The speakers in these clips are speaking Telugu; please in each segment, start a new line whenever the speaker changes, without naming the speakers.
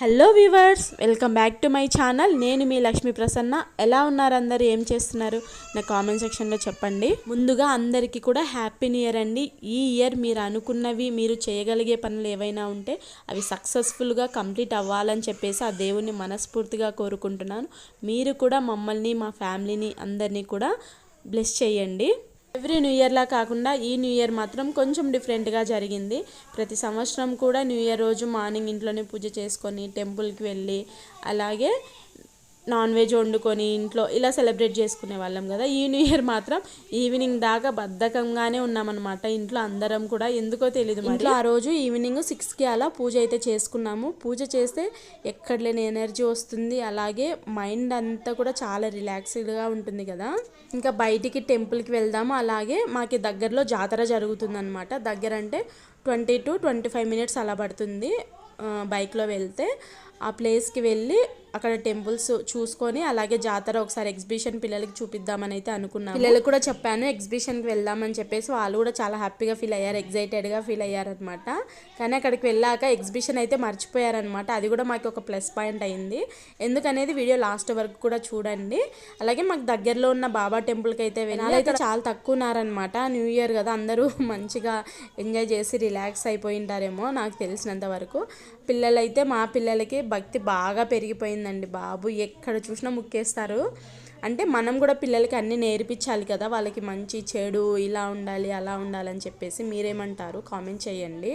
Hello viewers welcome back to my channel నేను మీ లక్ష్మీ ప్రసన్న. ఎలా ఉన్నారు అందరు? ఏం చేస్తున్నారు? నా కామెంట్ సెక్షన్లో చెప్పండి. ముందుగా అందరికీ కూడా హ్యాపీ న్యూ ఇయర్ అండి. ఈ ఇయర్ మీరు అనుకున్నవి మీరు చేయగలిగే పనులు ఏవైనా ఉంటే అవి సక్సెస్ఫుల్గా కంప్లీట్ అవ్వాలని చెప్పేసి ఆ దేవుణ్ణి మనస్ఫూర్తిగా కోరుకుంటున్నాను. మీరు కూడా మమ్మల్ని మా ఫ్యామిలీని అందరినీ కూడా బ్లెస్ చేయండి. ఎవ్రీ న్యూ ఇయర్లా కాకుండా ఈ న్యూ ఇయర్ మాత్రం కొంచెం డిఫరెంట్గా జరిగింది. ప్రతి సంవత్సరం కూడా న్యూ ఇయర్ రోజు మార్నింగ్ ఇంట్లోనే పూజ చేసుకొని టెంపుల్కి వెళ్ళి అలాగే నాన్ వెజ్ వండుకొని ఇంట్లో ఇలా సెలబ్రేట్ చేసుకునే వాళ్ళం కదా. ఈ న్యూ ఇయర్ మాత్రం ఈవినింగ్ దాకా బద్ధకంగానే ఉన్నామన్నమాట. ఇంట్లో అందరం కూడా ఎందుకో తెలియదు ఇంట్లో ఆ రోజు ఈవినింగ్ సిక్స్కి అలా పూజ అయితే చేసుకున్నాము. పూజ చేస్తే ఎక్కడ లేని ఎనర్జీ వస్తుంది. అలాగే మైండ్ అంతా కూడా చాలా రిలాక్స్డ్గా ఉంటుంది కదా. ఇంకా బయటికి టెంపుల్కి వెళ్దాము. అలాగే మాకి దగ్గరలో జాతర జరుగుతుంది అనమాట దగ్గర అంటే twenty to twenty five minutes అలా పడుతుంది బైక్లో వెళ్తే. ఆ ప్లేస్కి వెళ్ళి అక్కడ టెంపుల్స్ చూసుకొని అలాగే జాతర ఒకసారి ఎగ్జిబిషన్ పిల్లలకి చూపిద్దామని అయితే అనుకున్నాను పిల్లలకు కూడా చెప్పాను ఎగ్జిబిషన్కి వెళ్దామని చెప్పేసి వాళ్ళు కూడా చాలా హ్యాపీగా ఫీల్ అయ్యారు ఎగ్జైటెడ్గా ఫీల్ అయ్యారనమాట కానీ అక్కడికి వెళ్ళాక ఎగ్జిబిషన్ అయితే మర్చిపోయారనమాట అది కూడా మాకు ఒక ప్లస్ పాయింట్ అయింది. ఎందుకనేది వీడియో లాస్ట్ వరకు కూడా చూడండి. అలాగే మాకు దగ్గరలో ఉన్న బాబా టెంపుల్కి అయితే వెళ్ళాలి అయితే చాలా తక్కువ ఉన్నారనమాట న్యూ ఇయర్ కదా అందరూ మంచిగా ఎంజాయ్ చేసి రిలాక్స్ అయిపోయింటారేమో నాకు తెలిసినంత వరకు. పిల్లలైతే మా పిల్లలకి భక్తి బాగా పెరిగిపోయిందండి బాబు. ఎక్కడ చూసినా ముక్కేస్తారు. అంటే మనం కూడా పిల్లలకి అన్నీ నేర్పించాలి కదా. వాళ్ళకి మంచి చెడు ఇలా ఉండాలి అలా ఉండాలని చెప్పేసి మీరేమంటారు? కామెంట్ చేయండి.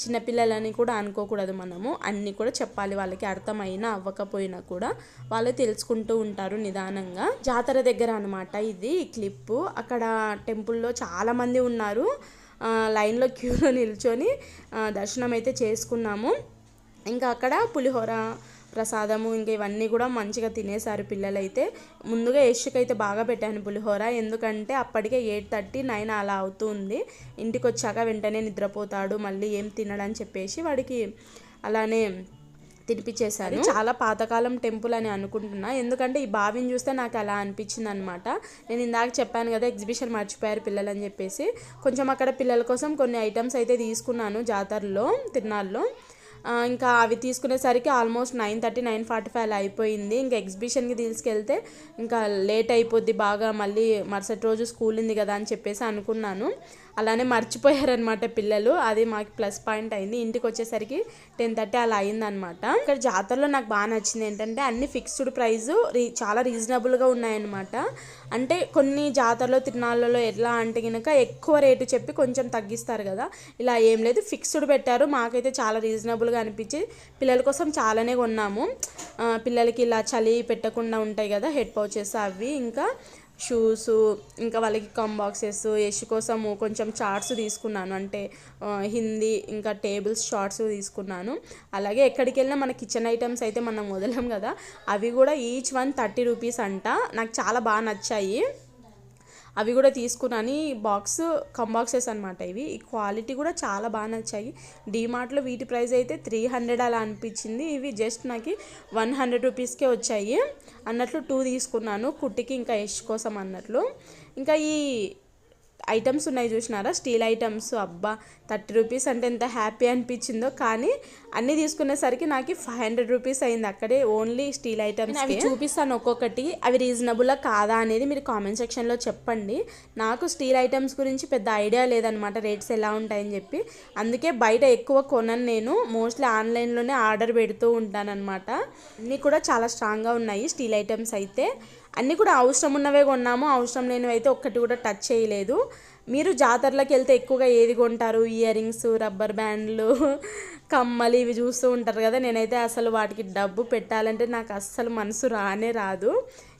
చిన్నపిల్లలని కూడా అనుకోకూడదు మనము. అన్నీ కూడా చెప్పాలి. వాళ్ళకి అర్థమైనా అవ్వకపోయినా కూడా వాళ్ళు తెలుసుకుంటూ ఉంటారు నిదానంగా. జాతర దగ్గర అనమాట ఇది క్లిప్పు అక్కడ టెంపుల్లో చాలామంది ఉన్నారు. లైన్లో క్యూలో నిల్చొని దర్శనం అయితే చేసుకున్నాము. ఇంకా అక్కడ పులిహోర ప్రసాదము ఇంకా ఇవన్నీ కూడా మంచిగా తినేశారు పిల్లలైతే. ముందుగా యష్కైతే బాగా పెట్టాను పులిహోర. ఎందుకంటే అప్పటికే ఎయిట్ థర్టీ నైన్ అలా అవుతుంది. ఇంటికి వచ్చాక వెంటనే నిద్రపోతాడు మళ్ళీ ఏం తినడని చెప్పేసి వాడికి అలానే తినిపించేశారు చాలా పాతకాలం టెంపుల్ అని అనుకుంటున్నా. ఎందుకంటే ఈ బావిని చూస్తే నాకు అలా అనిపించింది అనమాట నేను ఇందాక చెప్పాను కదా ఎగ్జిబిషన్ మర్చిపోయారు పిల్లలు అని చెప్పేసి. కొంచెం అక్కడ పిల్లల కోసం కొన్ని ఐటమ్స్ అయితే తీసుకున్నాను జాతరలో తిరునాళ్ళలో. ఇంకా అవి తీసుకునేసరికి almost nine thirty nine forty five అలా అయిపోయింది. ఇంకా ఎగ్జిబిషన్కి తీసుకెళ్తే ఇంకా లేట్ అయిపోద్ది బాగా మళ్ళీ మరుసటి రోజు స్కూల్ ఉంది కదా అని చెప్పేసి అనుకున్నాను. అలానే మర్చిపోయారనమాట పిల్లలు. అది మాకు ప్లస్ పాయింట్ అయింది. ఇంటికి వచ్చేసరికి టెన్ థర్టీ అలా అయిందనమాట ఇక్కడ జాతరలో నాకు బాగా నచ్చింది ఏంటంటే అన్ని ఫిక్స్డ్ ప్రైస్ రీ చాలా రీజనబుల్గా ఉన్నాయన్నమాట. అంటే కొన్ని జాతరలో తిరునాళ్ళలో ఎట్లా అంటే కనుక ఎక్కువ రేటు చెప్పి కొంచెం తగ్గిస్తారు కదా. ఇలా ఏం లేదు ఫిక్స్డ్ పెట్టారు. మాకైతే చాలా రీజనబుల్గా అనిపించి పిల్లల కోసం చాలానే కొన్నాము. పిల్లలకి ఇలా చలి పెట్టకుండా ఉంటాయి కదా హెడ్ పౌచెస్ అవి. ఇంకా షూస్ ఇంకా వాళ్ళకి కమ్ బాక్సెస్ యష్ కోసము కొంచెం చార్ట్స్ తీసుకున్నాను. అంటే హిందీ ఇంకా టేబుల్స్ షార్ట్స్ తీసుకున్నాను. అలాగే ఎక్కడికి వెళ్ళినా మన కిచెన్ ఐటమ్స్ అయితే మనం వదలం కదా. అవి కూడా ఈచ్ వన్ థర్టీ రూపీస్ అంట. నాకు చాలా బాగా నచ్చాయి. అవి కూడా తీసుకున్నాను బాక్స్ కమ్ బాక్సెస్ అనమాట ఇవి. ఈ క్వాలిటీ కూడా చాలా బాగా నచ్చాయి. డీమార్ట్లో వీటి ప్రైస్ అయితే త్రీ హండ్రెడ్ అలా అనిపించింది. ఇవి జస్ట్ నాకు వన్ హండ్రెడ్ రూపీస్కే వచ్చాయి. అన్నట్లు టూ తీసుకున్నాను. కుట్టికి ఇంకా యష్ కోసం అన్నట్లు. ఇంకా ఈ ఐటమ్స్ ఉన్నాయి చూసినారా? Steel items. అబ్బా థర్టీ రూపీస్ అంటే ఎంత హ్యాపీ అనిపించిందో. కానీ అన్నీ తీసుకునేసరికి నాకు ఫైవ్ హండ్రెడ్ రూపీస్ అయింది. అక్కడే ఓన్లీ స్టీల్ ఐటమ్స్ అవి చూపిస్తాను ఒక్కొక్కటి. అవి రీజనబుల్లా కాదా అనేది మీరు కామెంట్ సెక్షన్లో చెప్పండి. నాకు స్టీల్ ఐటమ్స్ గురించి పెద్ద ఐడియా లేదనమాట రేట్స్ ఎలా ఉంటాయని చెప్పి. అందుకే బయట ఎక్కువ కొనను నేను. మోస్ట్లీ ఆన్లైన్లోనే ఆర్డర్ పెడుతూ ఉంటానన్నమాట అన్నీ కూడా చాలా స్ట్రాంగ్గా ఉన్నాయి స్టీల్ ఐటమ్స్ అయితే. అన్నీ కూడా అవసరం ఉన్నవే కొన్నాము అవసరం లేనివి అయితే ఒక్కటి కూడా టచ్ చేయలేదు. మీరు జాతరలకు వెళ్తే ఎక్కువగా ఏది కొంటారు? ఇయర్ రింగ్స్ రబ్బర్ బ్యాండ్లు కమ్మలు ఇవి చూస్తూ ఉంటారు కదా. నేనైతే అసలు వాటికి డబ్బు పెట్టాలంటే నాకు అస్సలు మనసు రానే రాదు.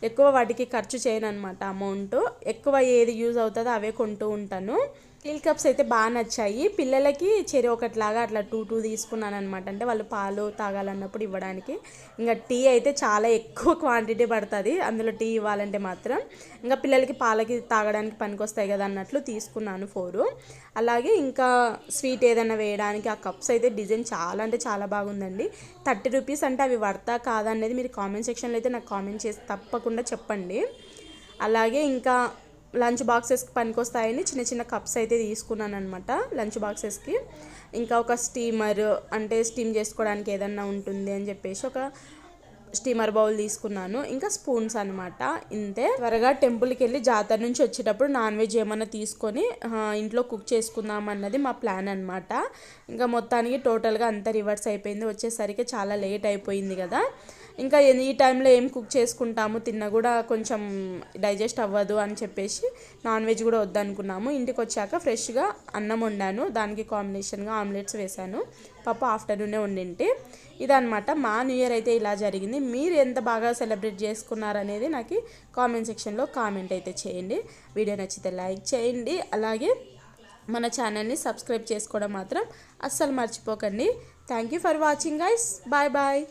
ఎక్కువ వాటికి ఖర్చు చేయను అనమాట అమౌంట్. ఎక్కువ ఏది యూజ్ అవుతుందో అవే కొంటూ ఉంటాను. స్టీల్ కప్స్ అయితే బాగా నచ్చాయి. పిల్లలకి చెరి ఒకటిలాగా అట్లా టూ టూ తీసుకున్నాను అనమాట అంటే వాళ్ళు పాలు తాగాలన్నప్పుడు ఇవ్వడానికి. ఇంకా టీ అయితే చాలా ఎక్కువ క్వాంటిటీ పడుతుంది. అందులో టీ ఇవ్వాలంటే మాత్రం. ఇంకా పిల్లలకి పాలకి తాగడానికి పనికొస్తాయి కదా అన్నట్లు తీసుకున్నాను ఫోరు. అలాగే ఇంకా స్వీట్ ఏదైనా వేయడానికి ఆ కప్స్ అయితే డిజైన్ చాలా అంటే చాలా బాగుందండి. థర్టీ రూపీస్ అంటే అవి వర్తా కాదా అనేది మీరు కామెంట్ సెక్షన్లో అయితే నాకు కామెంట్ చేసి తప్పకుండా చెప్పండి. అలాగే ఇంకా లంచ్ బాక్సెస్కి పనికొస్తాయని చిన్న చిన్న కప్స్ అయితే తీసుకున్నాను అనమాట లంచ్ బాక్సెస్కి. ఇంకా ఒక స్టీమర్ అంటే స్టీమ్ చేసుకోవడానికి ఏదన్నా ఉంటుంది అని చెప్పేసి ఒక స్టీమర్ బౌల్ తీసుకున్నాను. ఇంకా స్పూన్స్ అనమాట ఇంతే. త్వరగా టెంపుల్కి వెళ్ళి జాతర నుంచి వచ్చేటప్పుడు నాన్ వెజ్ ఏమైనా తీసుకొని ఇంట్లో కుక్ చేసుకుందాం అన్నది మా ప్లాన్ అనమాట ఇంకా మొత్తానికి టోటల్గా అంతా రివర్స్ అయిపోయింది. వచ్చేసరికి చాలా లేట్ అయిపోయింది కదా. ఇంకా ఈ టైంలో ఏం కుక్ చేసుకుంటాము తిన్నా కూడా కొంచెం డైజెస్ట్ అవ్వదు అని చెప్పేసి నాన్ వెజ్ కూడా వద్దనుకున్నాము. ఇంటికి వచ్చాక ఫ్రెష్గా అన్నం వండాను. దానికి కాంబినేషన్గా ఆమ్లెట్స్ వేశాను. పాప ఆఫ్టర్నూనే వండింటి. ఇదనమాట మా న్యూ ఇయర్ అయితే ఇలా జరిగింది. మీరు ఎంత బాగా సెలబ్రేట్ చేసుకున్నారనేది నాకు కామెంట్ సెక్షన్లో కామెంట్ అయితే చేయండి. వీడియో నచ్చితే లైక్ చేయండి. అలాగే మన ఛానల్ని సబ్స్క్రైబ్ చేసుకోవడం మాత్రం అస్సలు మర్చిపోకండి. Thank you for watching guys. Bye bye.